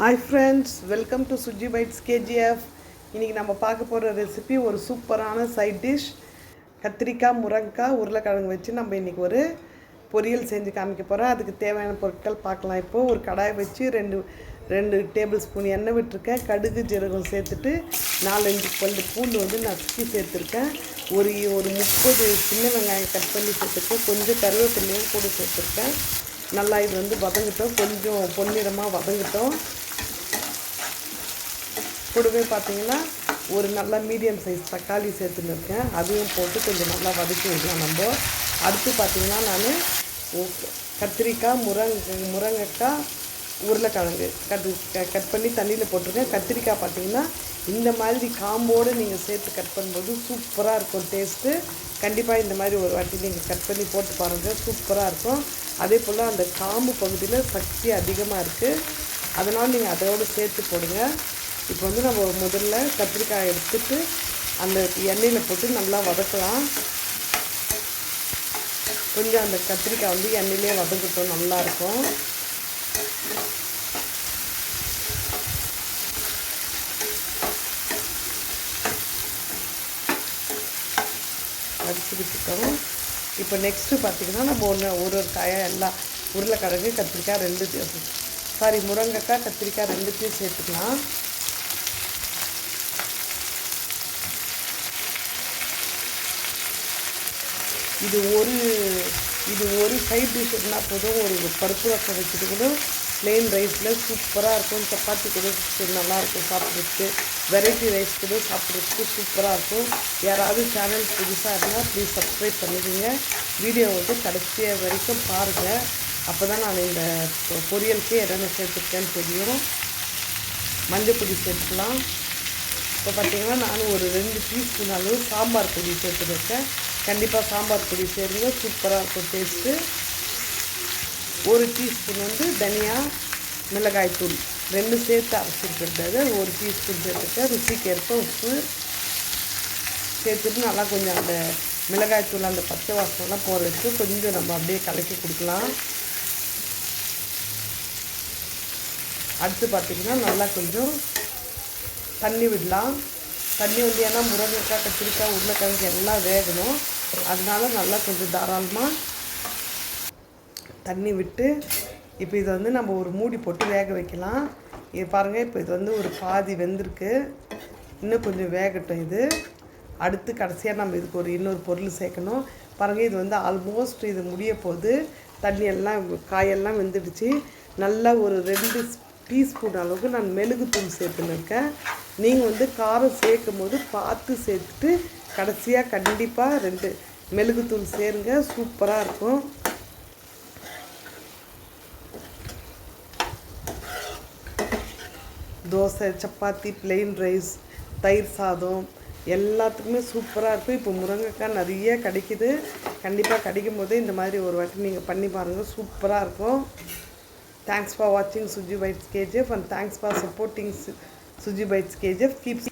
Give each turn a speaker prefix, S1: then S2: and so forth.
S1: Hi friends welcome to Suji bites KGF இன்றைக்கி நம்ம பார்க்க போகிற ரெசிபி ஒரு சூப்பரான சைட் டிஷ் கத்திரிக்காய் முருங்கைக்காய் உருளைக்கிழங்கு வச்சு நம்ம இன்றைக்கி ஒரு பொரியல் செஞ்சு காமிக்க போகிறோம் அதுக்கு தேவையான பொருட்கள் பார்க்கலாம். இப்போது ஒரு கடாயை வச்சு ரெண்டு ரெண்டு டேபிள் ஸ்பூன் எண்ணெய் விட்டுருக்கேன். கடுகு ஜீரகம் சேர்த்துட்டு நாலஞ்சு பல்லு பூண்டு வந்து நசுக்கி சேர்த்துருக்கேன். ஒரு ஒரு முப்பது சின்ன வெங்காயம் கட் பண்ணி சேர்த்துருக்கேன். கொஞ்சம் கருவேப்பிள்ளையும் கூட சேர்த்துருக்கேன். நல்லா இது வந்து வதங்கிட்டோம். கொஞ்சம் பொன்னிறமாக வதங்கிட்டோம். கூடவே பார்த்தீங்கன்னா ஒரு நல்ல மீடியம் சைஸ் தக்காளி சேர்த்துன்னு இருக்கேன் அதையும் போட்டு கொஞ்சம் நல்லா வதக்கி விடலாம் நம்ம. அடுத்து பார்த்தீங்கன்னா நான் கத்திரிக்காய் முருங்க முருங்கக்காய் உருளைக்கிழங்கு கட் கட் பண்ணி தண்ணியில் போட்டிருக்கேன். கத்திரிக்காய் பார்த்தீங்கன்னா இந்த மாதிரி காம்போடு நீங்கள் சேர்த்து கட் பண்ணும்போது சூப்பராக இருக்கும் டேஸ்ட்டு. கண்டிப்பாக இந்த மாதிரி ஒரு வாட்டி நீங்கள் கட் பண்ணி போட்டு பாருங்கள் சூப்பராக இருக்கும். அதே போல் அந்த காம்பு பகுதியில் சக்தி அதிகமாக இருக்குது அதனால் நீங்கள் அதோடு சேர்த்து போடுங்க. இப்போ வந்து நம்ம முதல்ல கத்திரிக்காய் எடுத்துட்டு அந்த எண்ணெயில் போட்டு நல்லா வதக்கலாம். கொஞ்சம் அந்த கத்திரிக்காய் வந்து எண்ணெயிலே வதக்கட்டும் நல்லாயிருக்கும் வச்சுக்கிட்டோம் இப்போ நெக்ஸ்ட்டு பார்த்திங்கன்னா நம்ம ஒன்று ஒரு ஒரு காயாக எல்லாம் உருளைக்கிழங்கு கத்திரிக்காய் ரெண்டு சாரி முருங்கைக்காய் கத்திரிக்காய் ரெண்டுத்தையும் சேர்த்துக்கலாம். இது ஒரு இது ஒரு சைட் டிஷ் இருந்தால் போதும். ஒரு பருப்பு ரசம் வச்சுட்டு கூட ப்ளெயின் ரைஸில் சூப்பராக இருக்கும். சப்பாத்தி கூட நல்லாயிருக்கும் சாப்பிட்றதுக்கு. வெரைட்டி ரைஸ் கூட சாப்பிட்றதுக்கு சூப்பராக இருக்கும். யாராவது சேனல் புதுசாக இருந்தால் ப்ளீஸ் சப்ஸ்கிரைப் பண்ணிடுங்க. வீடியோ வந்து கடைசியாக வரைக்கும் பாருங்கள் அப்போ தான் நான் இந்த பொரியலுக்கு என்னென்ன சேர்த்துருக்கேன்னு தெரியும். மஞ்சள் பொடி சேர்த்துக்கலாம். இப்போ பார்த்திங்கன்னா நான் ஒரு ரெண்டு டீஸ்பூன் அளவு சாம்பார் பொடி சேர்த்துருக்கேன். கண்டிப்பாக சாம்பார் பொடி சேருங்க சூப்பராக இருக்கும் டேஸ்ட்டு ஒரு டீஸ்பூன் வந்து தனியா மிளகாய் தூள். ரெண்டு சேர்த்து அரைச்சிருக்கிறது. ஒரு டீஸ்பூன் சேர்த்துருக்கேன் ருசிக்கு ஏற்ப உப்பு சேர்த்துட்டு நல்லா கொஞ்சம் அந்த மிளகாய் தூள் அந்த பச்சை வாசனெலாம் போகிற வச்சு கொஞ்சம் நம்ம அப்படியே கலக்கி கொடுக்கலாம். அடுத்து பார்த்திங்கன்னா நல்லா கொஞ்சம் தண்ணி விடலாம். தண்ணி வந்து ஏன்னா முருங்கைக்காய் கத்திரிக்காய் உருளைக்கிழங்கு எல்லாம் வேகணும். அதனால நல்லா கொஞ்சம் தாராளமாக தண்ணி விட்டு இப்போ இதை வந்து நம்ம ஒரு மூடி போட்டு வேக வைக்கலாம். இது பாருங்கள் இப்போ இது வந்து ஒரு பாதி வெந்திருக்கு. இன்னும் கொஞ்சம் வேகட்டும் இது. அடுத்து கடைசியாக நம்ம இதுக்கு ஒரு இன்னொரு பொருள் சேர்க்கணும். பாருங்கள் இது வந்து ஆல்மோஸ்ட் இது முடிய போது தண்ணி எல்லாம் காயெல்லாம் வெந்துடுச்சு. நல்லா ஒரு ரெண்டு டீஸ்பூன் அளவுக்கு நான் மெழுகுத்தூள் சேர்த்துன்னு இருக்கேன். நீங்கள் வந்து காரம் சேர்க்கும் போது பார்த்து சேர்த்துட்டு கடைசியாக கண்டிப்பாக ரெண்டு மெழுகுத்தூள் சேருங்க. சூப்பராக இருக்கும். தோசை சப்பாத்தி பிளெயின் ரைஸ் தயிர் சாதம் எல்லாத்துக்குமே சூப்பராக இருக்கும். இப்போ முருங்கைக்காய் நிறைய கிடைக்குது. கண்டிப்பாக கிடைக்கும் போதே இந்த மாதிரி ஒரு வாட்டி நீங்கள் பண்ணி பாருங்கள் சூப்பராக இருக்கும். தேங்க்ஸ் ஃபார் வாட்சிங் Suji bites KGF and thanks for supporting Suji bites KGF keeps